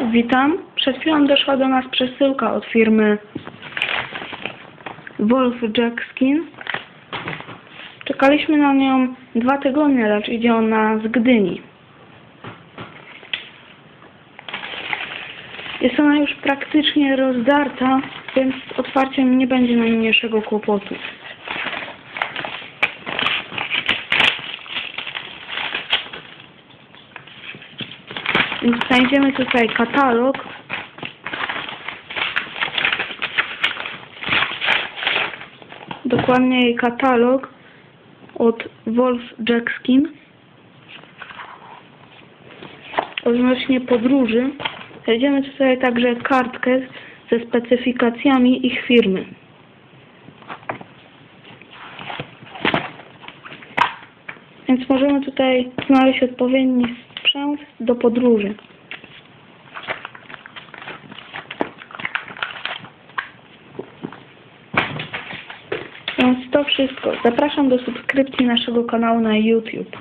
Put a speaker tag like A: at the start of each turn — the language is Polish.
A: Witam. Przed chwilą doszła do nas przesyłka od firmy Wolf Jackskin. Czekaliśmy na nią dwa tygodnie, lecz idzie ona z Gdyni. Jest ona już praktycznie rozdarta, więc z otwarciem nie będzie najmniejszego kłopotu. Znajdziemy tutaj katalog. Dokładnie katalog od Wolf Jackskin odnośnie podróży. Znajdziemy tutaj także kartkę ze specyfikacjami ich firmy. Więc możemy tutaj znaleźć odpowiedni sprzęt do podróży. Więc to wszystko. Zapraszam do subskrypcji naszego kanału na YouTube.